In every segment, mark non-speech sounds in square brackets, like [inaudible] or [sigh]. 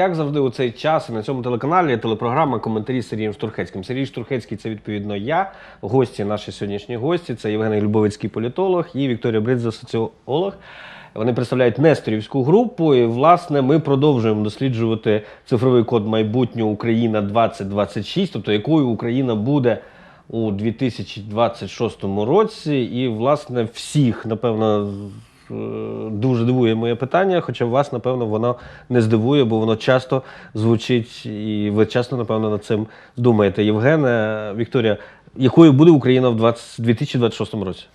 Як завжди, у цей час на цьому телеканалі телепрограма коментарі з Сергієм Штурхецьким. Сергій Штурхецький це відповідно я. Гості, наші сьогоднішні гості це Євгений Любовицький політолог і Вікторія Бридза, соціолог. Вони представляють Несторівську групу. І, власне, ми продовжуємо досліджувати цифровий код майбутнього Україна 2026, тобто якою Україна буде у 2026 році. І, власне, всіх, напевно, дуже дивує моє питання, хоча вас, напевно, воно не здивує, бо воно часто звучить, і ви часто, напевно, над цим думаєте. Євгене, Вікторія, якою буде Україна в 20 2026 році?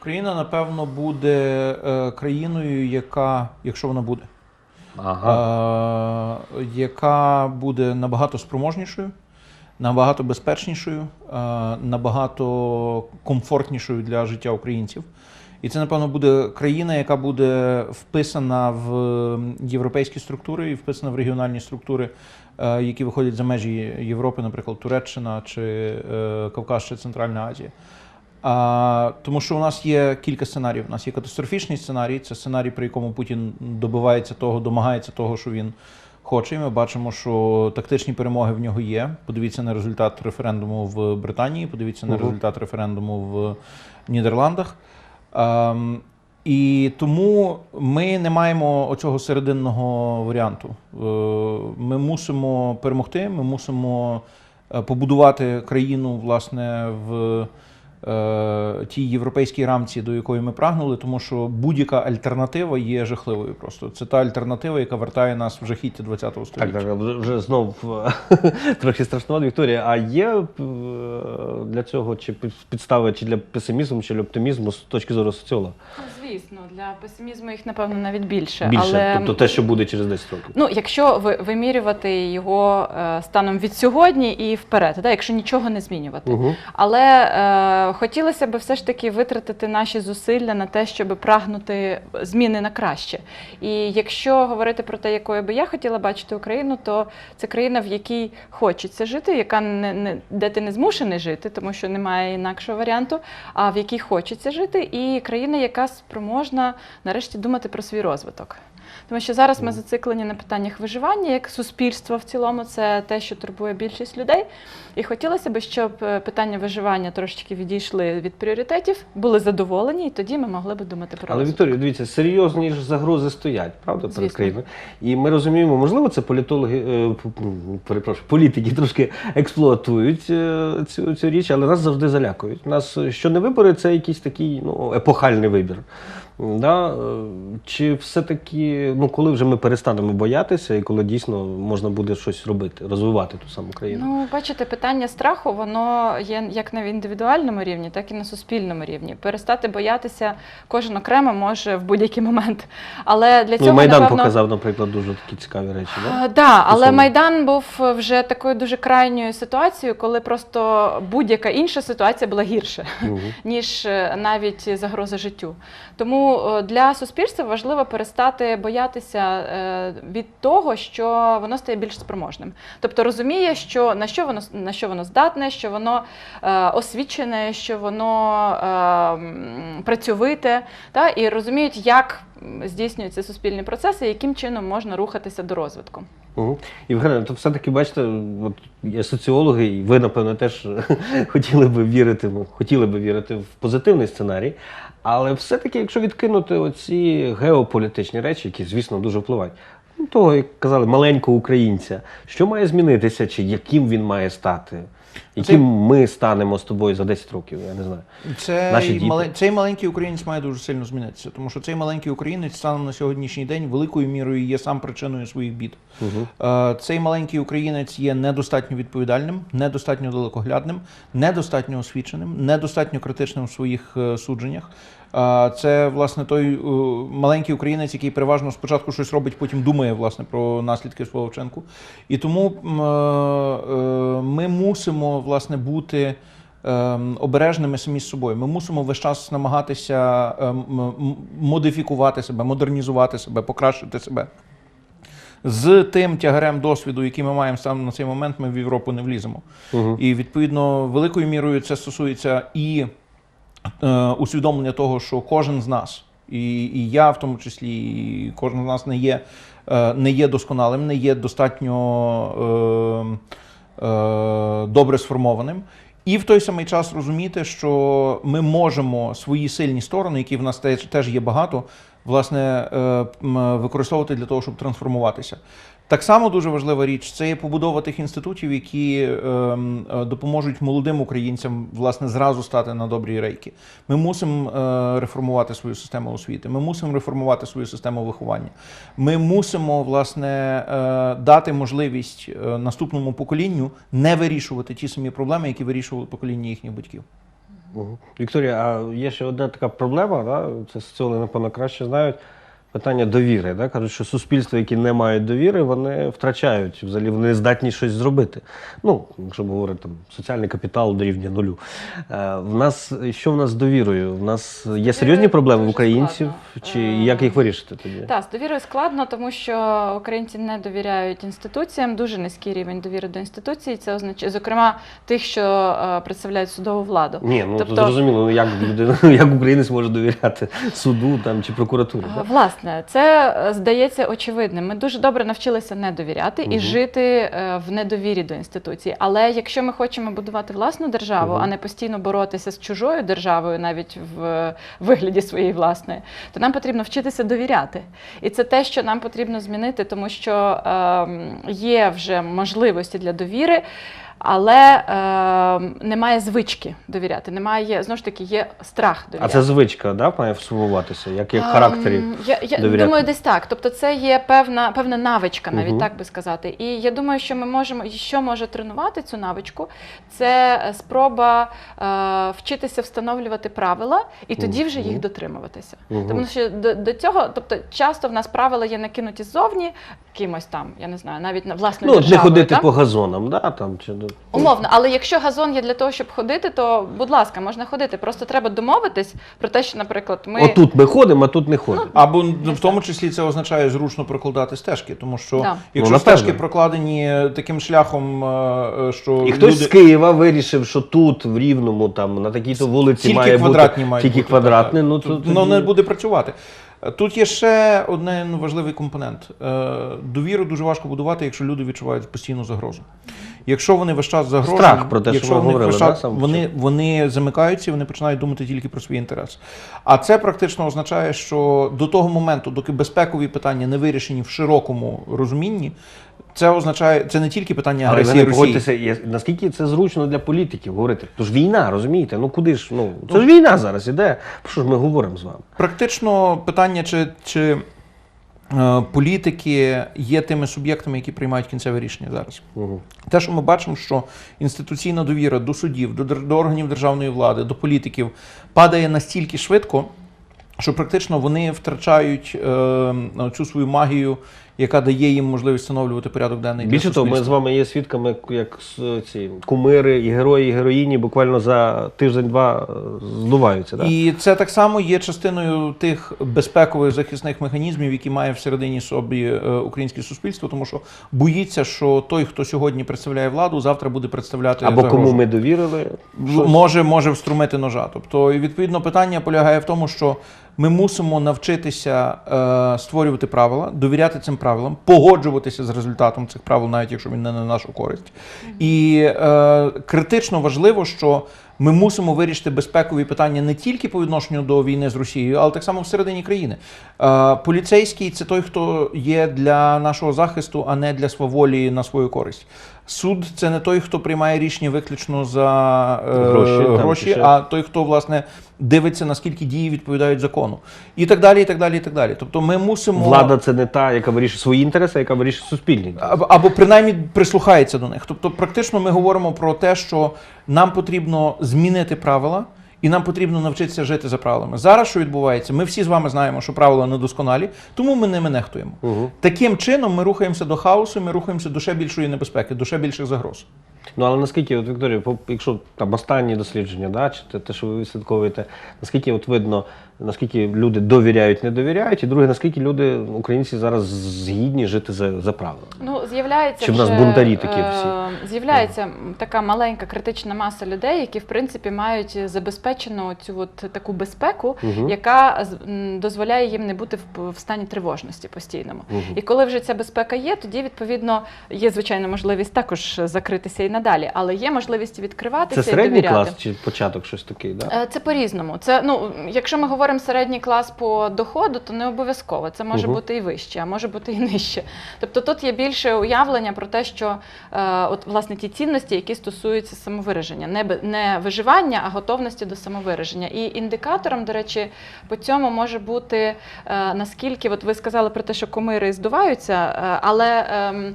Україна, напевно, буде е, країною, яка, якщо вона буде, Ага. е, яка буде набагато спроможнішою, набагато безпечнішою, е, набагато комфортнішою для життя українців. І це, напевно, буде країна, яка буде вписана в європейські структури і вписана в регіональні структури, е, які виходять за межі Європи, наприклад, Туреччина чи е, Кавказ чи Центральна Азія. А, тому що у нас є кілька сценаріїв. У нас є катастрофічний сценарій, це сценарій, при якому Путін добивається того, домагається того, що він хоче. І ми бачимо, що тактичні перемоги в нього є. Подивіться на результат референдуму в Британії, подивіться на результат референдуму в Нідерландах. Ем, і тому ми не маємо оцього серединного варіанту. Е, Ми мусимо перемогти, ми мусимо е, побудувати країну власне в тій європейській рамці, до якої ми прагнули, тому що будь-яка альтернатива є жахливою. Просто це та альтернатива, яка вертає нас в жахіття ХХ Так, століття. так, вже- вже знов е, [laughs] трохи страшно, Вікторія. А є е, для цього чи підстави чи для песимізму, чи для оптимізму з точки зору соціолога? Ну, Звісно, для песимізму їх напевно навіть більше. Більше, але тобто те, що буде через 10 років. ну, якщо ви вимірювати його е, станом від сьогодні і вперед, да, якщо нічого не змінювати. Угу. Але е, хотілося б все ж таки витратити наші зусилля на те, щоб прагнути зміни на краще. І якщо говорити про те, якою би я хотіла бачити Україну, то це країна, в якій хочеться жити, яка не, не де ти не змушений жити, тому що немає інакшого варіанту, а в якій хочеться жити, і країна, яка спроможна нарешті думати про свій розвиток. Тому що зараз ми зациклені на питаннях виживання як суспільство в цілому, це те, що турбує більшість людей. І хотілося б, щоб е, питання виживання трошечки відійшли від пріоритетів, були задоволені, і тоді ми могли б думати про Але. Вікторія, дивіться, серйозні ж загрози стоять, правда, перед країною. І ми розуміємо, можливо, це політологи, е, перепрошую, політики трошки експлуатують е, цю, цю річ, але нас завжди залякують. Нас що не вибори, це якийсь такий ну, епохальний вибір. Да? е, Чи все-таки, ну коли вже ми перестанемо боятися, і коли дійсно можна буде щось робити, розвивати ту саму країну? Ну, бачите, питання страху воно є як на індивідуальному рівні, так і на суспільному рівні. Перестати боятися кожен окремо може в будь-який момент. Але для Ну, цього Майдан напевно, показав, наприклад, дуже такі цікаві речі. Да? Да, але. Майдан був вже такою дуже крайньою ситуацією, коли просто будь-яка інша ситуація була гірше, Мгм. [laughs] ніж е, навіть загроза життю. Тому е, для суспільства важливо перестати боятися е, від того, що воно стає більш спроможним. Тобто розуміє, що на що воно на що воно здатне, що воно е, освічене, що воно працьовите, та, і розуміють, як здійснюються суспільні процеси, яким чином можна рухатися до розвитку. Угу. То все-таки бачите, от є соціологи, і ви, напевно, теж [laughs] хотіли би вірити, хотіли би вірити в позитивний сценарій. Але все-таки, якщо відкинути оці геополітичні речі, які, звісно, дуже впливають, ну, того, як казали, маленького українця, що має змінитися, чи яким він має стати? Яким ми станемо з тобою за 10 років, я не знаю. Це Наші діти. мале- цей маленький українець має дуже сильно змінитися, тому що цей маленький українець станом на сьогоднішній день великою мірою є сам причиною своїх бід. Угу. Цей маленький українець є недостатньо відповідальним, недостатньо далекоглядним, недостатньо освіченим, недостатньо критичним в своїх е, судженнях. Це власне той е, маленький українець, який переважно спочатку щось робить, потім думає власне про наслідки свого вчинку. І тому е, е, ми мусимо власне бути. ем, Обережними самі з собою. Ми мусимо весь час намагатися ем, модифікувати себе, модернізувати себе, покращити себе. З тим тягарем досвіду, який ми маємо саме на цей момент, ми в Європу не вліземо. Угу. І відповідно великою мірою це стосується і усвідомлення того, що кожен з нас І, і я, в тому числі, і кожен з нас не є, е, не є досконалим, не є достатньо е, е, добре сформованим. І в той самий час розуміти, що ми можемо свої сильні сторони, які в нас теж, теж є багато, власне, е, використовувати для того, щоб трансформуватися. Так само дуже важлива річ це є побудова тих інститутів, які ем, е, допоможуть молодим українцям власне зразу стати на добрі рейки. Ми мусимо е, реформувати свою систему освіти. Ми мусимо реформувати свою систему виховання. Ми мусимо власне е, дати можливість е, наступному поколінню не вирішувати ті самі проблеми, які вирішували покоління їхніх батьків. Вікторія, а є ще одна така проблема, да? це соціологи, напевно, краще знають. Питання довіри. Да? Кажуть, що суспільства, які не мають довіри, вони втрачають, взагалі вони не здатні щось зробити. Ну, якщо говорити там, соціальний капітал дорівнює нулю. Е, в нас, що в нас з довірою? В нас є серйозні проблеми в українців, чи Е, як їх вирішити тоді? Так, з довірою складно, тому що українці не довіряють інституціям, дуже низький рівень довіри до інституцій. Це означає, зокрема, тих, що е, представляють судову владу. Ні, ну Тобто- зрозуміло, ну як людина, [laughs] як українець може довіряти суду там чи прокуратурі. Власне, це е, здається очевидним. Ми дуже добре навчилися не довіряти і жити е, в недовірі до інституцій. Але якщо ми хочемо будувати власну державу, Мгм. а не постійно боротися з чужою державою, навіть в е, вигляді своєї власної, то нам потрібно вчитися довіряти. І це те, що нам потрібно змінити, тому що ем, є вже можливості для довіри. Але ем, немає звички довіряти, немає знову ж таки, є страх А це звичка, да, має сформуватися, як, в Ем, характері. Я, я довіряти? думаю, десь так. Тобто, це є певна певна навичка, навіть Мгм. так би сказати. І я думаю, що ми можемо, і що може тренувати цю навичку, це е, спроба е, вчитися встановлювати правила і тоді вже їх дотримуватися. Мгм. Тому що до, до цього, тобто, часто в нас правила є накинуті ззовні кимось там, я не знаю, навіть на власною Ну, от не ходити так? по газонам, да, там, чи, ну, Умовно, але якщо газон є для того, щоб ходити, то будь ласка, можна ходити. Просто треба домовитись про те, що, наприклад, ми Отут ми ходимо, а тут не ходимо. Або в тому числі це означає зручно прокладати стежки, тому що Да. якщо Ну, напевно. стежки прокладені таким шляхом, е, що І хтось люди... з Києва вирішив, що тут, в Рівному, там, на такій-то вулиці тільки має квадратні бути мають тільки бути, квадратне, так, ну, то Тут тоді- не буде працювати. Тут є ще один важливий компонент. Е, Довіру дуже важко будувати, якщо люди відчувають постійну загрозу. Якщо вони весь час загрожують, Страх про те, якщо ми вони говорили, весь да, час- сам вони, вони замикаються, і вони починають думати тільки про свій інтерес. А це практично означає, що до того моменту, доки безпекові питання не вирішені в широкому розумінні, це означає, це не тільки питання Але ви агресії Росії. наскільки це зручно для політиків говорити. Тож війна, розумієте? Ну куди ж? Ну, це ж війна зараз іде. Про що ж ми говоримо з вами? Практично питання, чи, чи політики є тими суб'єктами, які приймають кінцеве рішення зараз. Угу. Те, що ми бачимо, що інституційна довіра до судів, до, до органів державної влади, до політиків падає настільки швидко, що практично вони втрачають е, цю свою магію, яка дає їм можливість встановлювати порядок денний. Більше того, ми з вами є свідками, як ці кумири і герої, і героїні буквально за тиждень-два е, здуваються. Да? І це так само є частиною тих безпекових захисних механізмів, які має всередині собі е, українське суспільство, тому що боїться, що той, хто сьогодні представляє владу, завтра буде представляти Або загрозу. кому ми довірили. В- може, може вструмити ножа. Тобто, відповідно, питання полягає в тому, що ми мусимо навчитися е, створювати правила, довіряти цим правилам, погоджуватися з результатом цих правил, навіть якщо він не на нашу користь. І е, критично важливо, що ми мусимо вирішити безпекові питання не тільки по відношенню до війни з Росією, але так само всередині країни. Е, поліцейський це той, хто є для нашого захисту, а не для сваволі на свою користь. Суд це не той, хто приймає рішення виключно за е, Гроші, гроші а той, хто власне дивиться, наскільки дії відповідають закону, і так далі, і так далі, і так далі. Тобто, ми мусимо Влада це не та, яка вирішує свої інтереси, а яка вирішує суспільні. інтереси. або, або принаймні прислухається до них. Тобто, практично ми говоримо про те, що нам потрібно змінити правила. І нам потрібно навчитися жити за правилами. Зараз що відбувається? Ми всі з вами знаємо, що правила недосконалі, тому ми ними нехтуємо. Угу. Таким чином ми рухаємося до хаосу, ми рухаємося до ще більшої небезпеки, до ще більших загроз. Ну але наскільки, от Вікторія, якщо там останні дослідження, да, чи те, те, що ви відслідковуєте, наскільки от видно, наскільки люди довіряють, не довіряють, і друге, наскільки люди, українці зараз згідні жити за, за правила? Ну, з'являється Чи в нас вже, бунтарі такі е, всі? З'являється м, така маленька критична маса людей, які в принципі мають забезпечену цю от таку безпеку, Мгм. яка з- м, дозволяє їм не бути в, в стані тривожності постійному. Мгм. І коли вже ця безпека є, тоді відповідно є звичайно можливість також закритися і надалі, але є можливість відкриватися Це і середній довіряти. клас чи початок щось такий, да? Е, Це по-різному. Це ну, якщо ми говоримо середній клас по доходу, то не обов'язково. Це може Мгм. бути і вище, а може бути і нижче. Тобто тут є більше уявлення про те, що е, от власне ті цінності, які стосуються самовираження, не, не виживання, а готовності до самовираження. І індикатором, до речі, по цьому може бути е, наскільки, от ви сказали про те, що кумири здуваються, е, але. ем,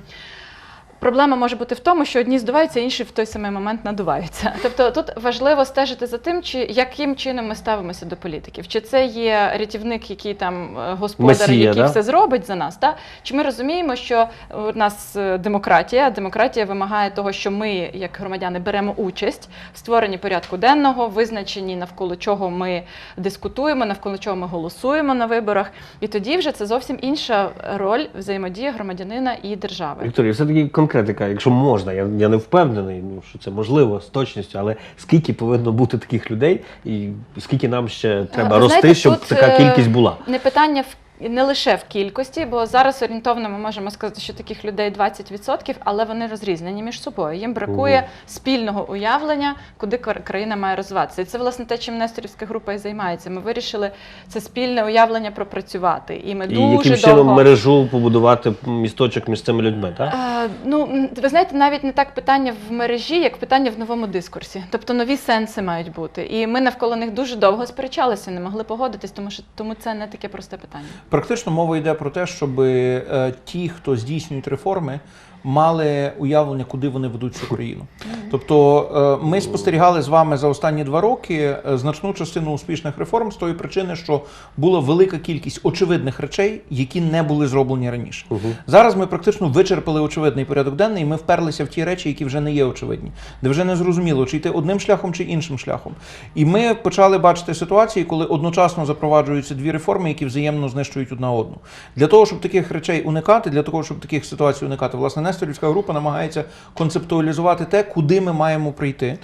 Проблема може бути в тому, що одні здуваються, інші в той самий момент надуваються. [laughs] Тобто тут важливо стежити за тим, чи яким чином ми ставимося до політиків. Чи це є рятівник, який там е, господар, Месія, який да? все зробить за нас? Та? Чи ми розуміємо, що у нас е, демократія, демократія вимагає того, що ми, як громадяни, беремо участь в створенні порядку денного, визначенні навколо чого ми дискутуємо, навколо чого ми голосуємо на виборах. І тоді вже це зовсім інша роль взаємодії громадянина і держави. Вікторія, все-таки конкретика, якщо можна, я, я не впевнений, ну, що це можливо з точністю, але скільки повинно бути таких людей, і скільки нам ще треба ви рости, знаєте, щоб тут, така е, кількість була? Не питання в не лише в кількості, бо зараз орієнтовно ми можемо сказати, що таких людей 20%, але вони розрізнені між собою. Їм бракує Мгм. спільного уявлення, куди країна має розвиватися. І це власне те, чим Несторівська група і займається. Ми вирішили це спільне уявлення пропрацювати. І ми І дуже яким довго... чином мережу побудувати місточок між цими людьми, так? Е, ну, ви знаєте, навіть не так питання в мережі, як питання в новому дискурсі. Тобто нові сенси мають бути. І ми навколо них дуже довго сперечалися, не могли погодитись, тому що тому це не таке просте питання. Практично мова йде про те, щоб е, ті, хто здійснюють реформи, мали уявлення, куди вони ведуть цю країну. Тобто е, ми спостерігали з вами за останні два роки е, значну частину успішних реформ з тої причини, що була велика кількість очевидних речей, які не були зроблені раніше. Угу. Зараз ми практично вичерпали очевидний порядок денний, і ми вперлися в ті речі, які вже не є очевидні, де вже не зрозуміло, чи йти одним шляхом чи іншим шляхом. І ми почали бачити ситуації, коли одночасно запроваджуються дві реформи, які взаємно знищують одна одну. Для того, щоб таких речей уникати, для того, щоб таких ситуацій уникати, власне, Несторівська група намагається концептуалізувати те, куди ми маємо прийти.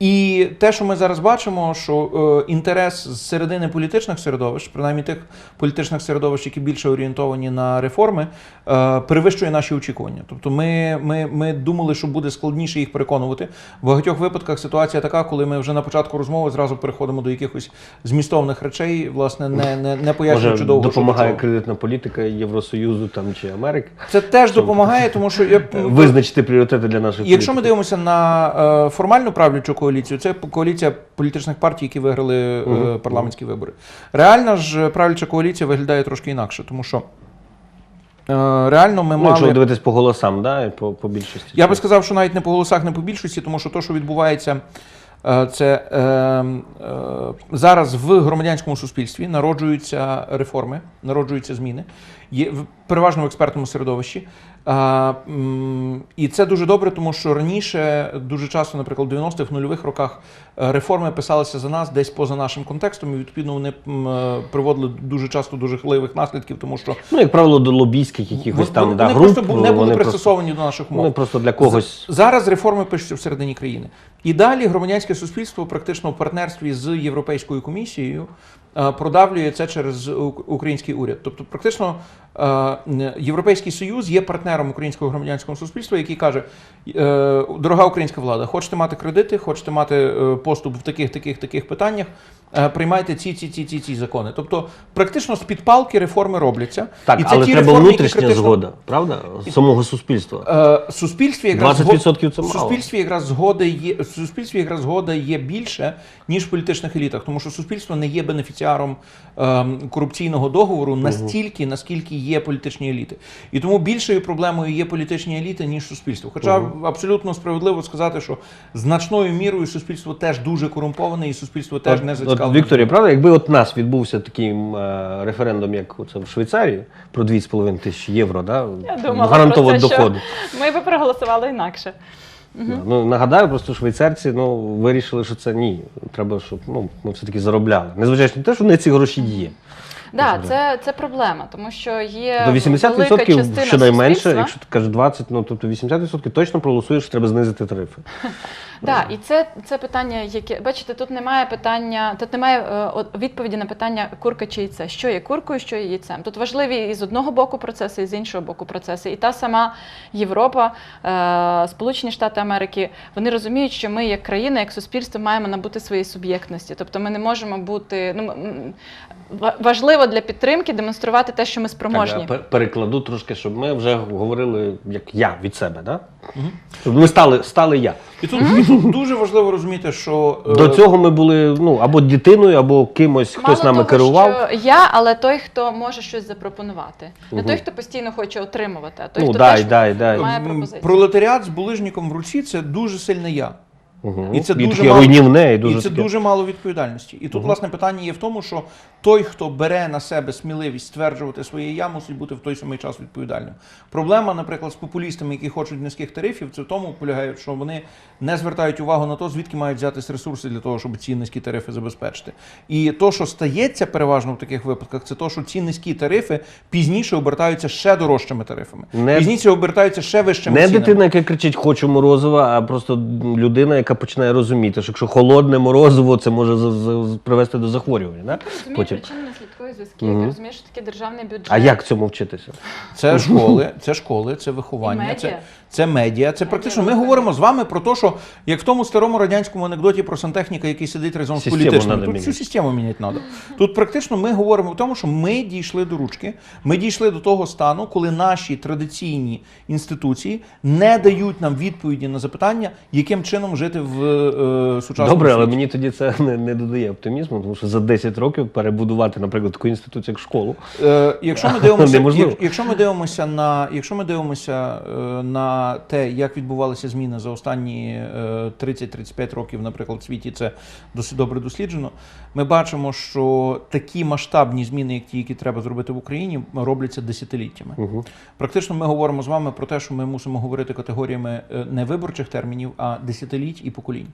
І те, що ми зараз бачимо, що е, інтерес з середини політичних середовищ, принаймні тих політичних середовищ, які більше орієнтовані на реформи, е, перевищує наші очікування. Тобто, ми, ми, ми думали, що буде складніше їх переконувати. В багатьох випадках ситуація така, коли ми вже на початку розмови зразу переходимо до якихось змістовних речей, власне, не, не, не пояснюючи довго. допомагає до чого. кредитна політика Євросоюзу там чи Америки Це теж допомагає, тому що я [laughs] визначити пріоритети для наших Якщо ми дивимося на е, формальну правлячу коаліцію, це коаліція політичних партій, які виграли е, Мгм. парламентські вибори. Реальна ж правляча коаліція виглядає трошки інакше, тому що е, реально ми Ну, якщо дивитись по голосам, да, і по, по більшості. Я би сказав, що навіть не по голосах, не по більшості, тому що то, що відбувається, е, це е, е, зараз в громадянському суспільстві народжуються реформи, народжуються зміни, є в- переважно в експертному середовищі. А, і це дуже добре, тому що раніше дуже часто, наприклад, в 90-х, в нульових роках е, реформи писалися за нас десь поза нашим контекстом, і відповідно вони е, приводили дуже часто до жахливих наслідків, тому що Ну, як правило, до лобійських якихось вони, там да, вони груп, просто не були пристосовані до наших умов. вони просто для когось. Зараз реформи пишуться всередині країни. І далі громадянське суспільство практично в партнерстві з Європейською комісією продавлює це через український уряд. Тобто, практично е, Європейський Союз є партнером українського громадянського суспільства, який каже: е, дорога українська влада, хочете мати кредити, хочете мати е, поступ в таких, таких, таких питаннях. Е, Приймайте ці, ці, ці, ці, ці закони. Тобто, практично з під палки реформи робляться. Так, І це але ті треба реформи, внутрішня критично- згода, правда? Самого суспільства. Е, суспільстві якраз 20% це мало. суспільстві якраз згода є суспільстві якраз згода є більше ніж в політичних елітах, тому що суспільство не є бенефіціаром ем, корупційного договору настільки, наскільки є політичні еліти. І тому більшою проблемою є політичні еліти ніж суспільство. Хоча абсолютно справедливо сказати, що значною мірою суспільство теж дуже корумповане, і суспільство теж не от. Вікторія, правда, якби от нас відбувся такий е, референдум, як це в Швейцарії, про 2,5 тисячі євро, да, Я думала гарантованого про це, доходу. що ми би проголосували інакше. Ну, нагадаю, просто швейцарці ну, вирішили, що це ні. Треба, щоб ну, ми все-таки заробляли. Незважаючи на те, що них ці гроші є. Да, це, це проблема, тому що є До велика 80% частина щонайменше, суспільства. якщо ти кажеш 20, ну тобто 80% точно проголосуєш, що треба знизити тарифи. [laughs] Да, і це, це питання, яке бачите, тут немає питання, тут немає е, відповіді на питання курка чи яйце. Що є куркою, що є яйцем. Тут важливі і з одного боку процеси, і з іншого боку процеси. І та сама Європа, е, Сполучені Штати Америки, вони розуміють, що ми, як країна, як суспільство, маємо набути своєї суб'єктності. Тобто ми не можемо бути. Ну, важливо для підтримки демонструвати те, що ми спроможні. Так, я перекладу трошки, щоб ми вже говорили як я від себе, да? Щоб ми стали, стали я. І тут, і тут дуже важливо розуміти, що е, До цього ми були ну, або дитиною, або кимось, хтось Мало нами того, керував. Що я, але той, хто може щось запропонувати. Не той, хто постійно хоче отримувати, а той, Ну, хто дай, теж дай, дай. має пропозиції. пролетаріат з булижником в руці це дуже сильне я. Угу. І це дуже мало- руйнівне, і дуже і це таке. дуже мало відповідальності. І тут, Мгм. власне, питання є в тому, що той, хто бере на себе сміливість стверджувати своє я, мусить бути в той самий час відповідальним. Проблема, наприклад, з популістами, які хочуть низьких тарифів, це в тому полягає, що вони не звертають увагу на те, звідки мають взятись ресурси для того, щоб ці низькі тарифи забезпечити. І то, що стається переважно в таких випадках, це то, що ці низькі тарифи пізніше обертаються ще дорожчими тарифами. Не- Пізніше обертаються ще вищими Не цінами. дитина, яка кричить Хочу морозива, а просто людина, яка починає розуміти, що якщо холодне морозиво, це може привести до захворювання. Да? Потім. причинно-наслідкові зв'язки, Мгм. ти розумієш, що таке державний бюджет. А як цьому вчитися? Це [laughs] школи, це школи, це виховання, медіа. це, це медіа. Це практично. Ми говоримо з вами про те, що як в тому старому радянському анекдоті про сантехніка, який сидить разом з політичним. Тут всю систему міняти треба. Тут практично ми говоримо в тому, що ми дійшли до ручки, ми дійшли до того стану, коли наші традиційні інституції не дають нам відповіді на запитання, яким чином жити в е, сучасному Добре, але мені тоді це не, не додає оптимізму, тому що за 10 років перебудувати, наприклад, таку інституцію, як школу. Е, якщо ми [laughs] дивимося, як- якщо ми дивимося на якщо ми дивимося е, на те, як відбувалися зміни за останні е, 30-35 років, наприклад, в світі це досить добре досліджено. Ми бачимо, що такі масштабні зміни, як ті, які треба зробити в Україні, робляться десятиліттями. Угу. Практично ми говоримо з вами про те, що ми мусимо говорити категоріями е, не виборчих термінів, а десятиліть і поколінь.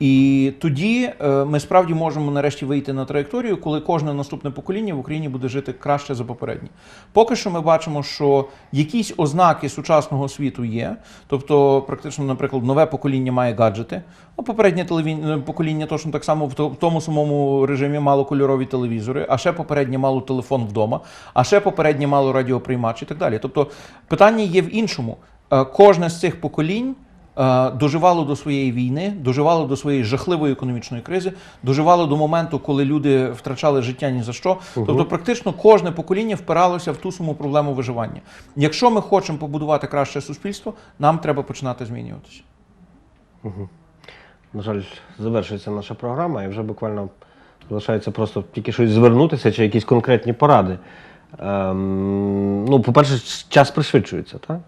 І тоді е, ми справді можемо нарешті вийти на траєкторію, коли кожне наступне покоління в Україні буде жити краще за попереднє. Поки що ми бачимо, що якісь ознаки сучасного світу є. Тобто, практично, наприклад, нове покоління має гаджети, а попереднє е, покоління точно так само в тому самому режимі мало кольорові телевізори, а ще попереднє мало телефон вдома, а ще попереднє мало радіоприймач і так далі. Тобто питання є в іншому. Е, Кожне з цих поколінь доживало до своєї війни, доживало до своєї жахливої економічної кризи, доживало до моменту, коли люди втрачали життя ні за що. Тобто, практично кожне покоління впиралося в ту саму проблему виживання. Якщо ми хочемо побудувати краще суспільство, нам треба починати змінюватися. На жаль, завершується наша програма, і вже буквально залишається просто тільки щось звернутися чи якісь конкретні поради. Ем, ну, по-перше, час пришвидшується, так?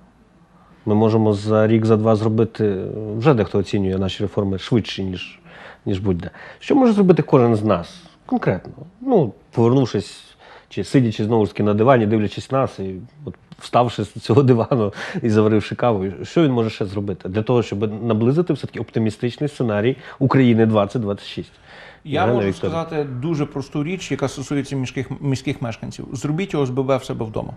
Ми можемо за рік, за два зробити, вже дехто оцінює наші реформи швидше, ніж, ніж будь-де. Що може зробити кожен з нас конкретно? Ну, повернувшись чи сидячи знову ж таки на дивані, дивлячись нас, і от вставши з цього дивану і заваривши каву, що він може ще зробити для того, щоб наблизити все-таки оптимістичний сценарій України 2026? Я Євгена можу Вікторівна. сказати дуже просту річ, яка стосується міських, міських мешканців. Зробіть ОСББ в себе вдома.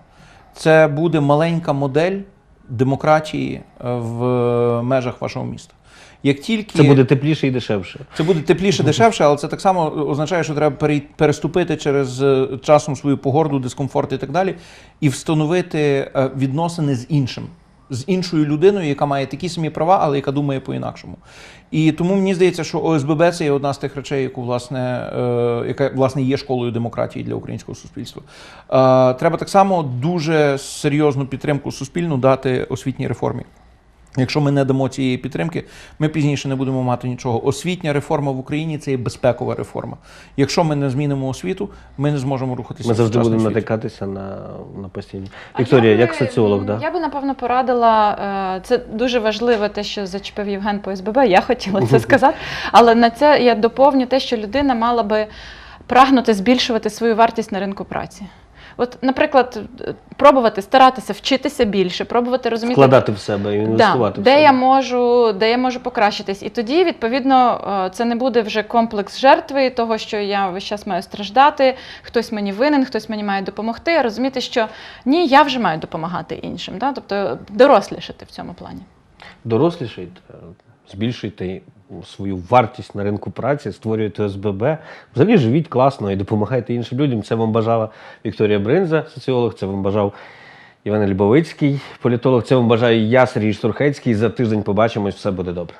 Це буде маленька модель демократії е, в межах вашого міста. Як тільки Це буде тепліше і дешевше. Це буде тепліше, дешевше, але це так само означає, що треба переступити через е, часом свою погорду, дискомфорт і так далі, і встановити е, відносини з іншим, з іншою людиною, яка має такі самі права, але яка думає по-інакшому. І тому мені здається, що ОСББ це є одна з тих речей, яку власне, е, яка власне є школою демократії для українського суспільства. Е, треба так само дуже серйозну підтримку суспільну дати освітній реформі. Якщо ми не дамо цієї підтримки, ми пізніше не будемо мати нічого. Освітня реформа в Україні це є безпекова реформа. Якщо ми не змінимо освіту, ми не зможемо рухатися. Ми завжди будемо світ. натикатися на, на постійні. Вікторія, я би- як соціолог, да? Я би напевно порадила. е, Це дуже важливо, те, що зачепив Євген по СББ. Я хотіла це [laughs] сказати. Але на це я доповню те, що людина мала би прагнути збільшувати свою вартість на ринку праці. От, наприклад, е, пробувати старатися вчитися більше, пробувати розуміти, Вкладати в себе і інвестувати Да, в де себе. я можу, де я можу покращитись. І тоді, відповідно, е, це не буде вже комплекс жертви, того, що я весь час маю страждати, хтось мені винен, хтось мені має допомогти. А розуміти, що ні, я вже маю допомагати іншим. Да? Тобто дорослішати в цьому плані. Дорослішайте, збільшуйте свою вартість на ринку праці, створюєте СББ. Взагалі живіть класно і допомагайте іншим людям. Це вам бажала Вікторія Бринза, соціолог, це вам бажав Іван Льбовицький, політолог. Це вам бажаю я, Сергій Штурхецький. За тиждень побачимось, все буде добре.